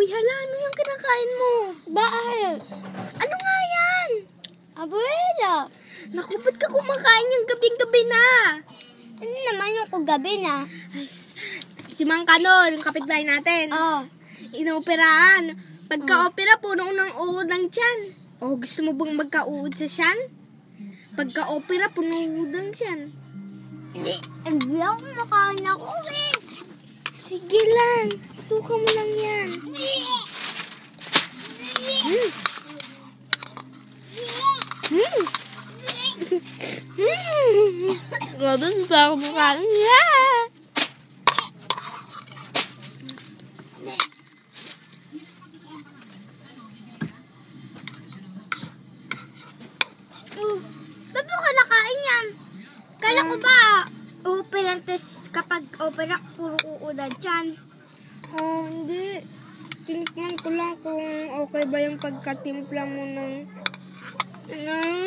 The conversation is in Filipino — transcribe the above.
hala, ano yung kinakain mo? Bakit? Ano nga yan? Abuela. Naku, ba't ka kumakain yung gabing-gabi na? Ano naman yung kagabi na? Ay, si Mang Kanor, yung kapitbahay natin. Oh. Inoperaan. Pagka-opera, puno ng uod ng tiyan. O, gusto mo bang magka-uod sa tiyan? Pagka-opera, puno uod ng tiyan. Hindi. Hindi ako makain ako eh. Sige lang. Suka mo lang yan. Hmm. Hmm. Hmm. Hindi ako yan. Uh, ba't mo ka nakain yan? Kala ko ba, opera, tas kapag opera, puro uulan dyan. Oh, hindi. Tinikman ko lang kung okay ba yung pagkatimpla mo ng... ng...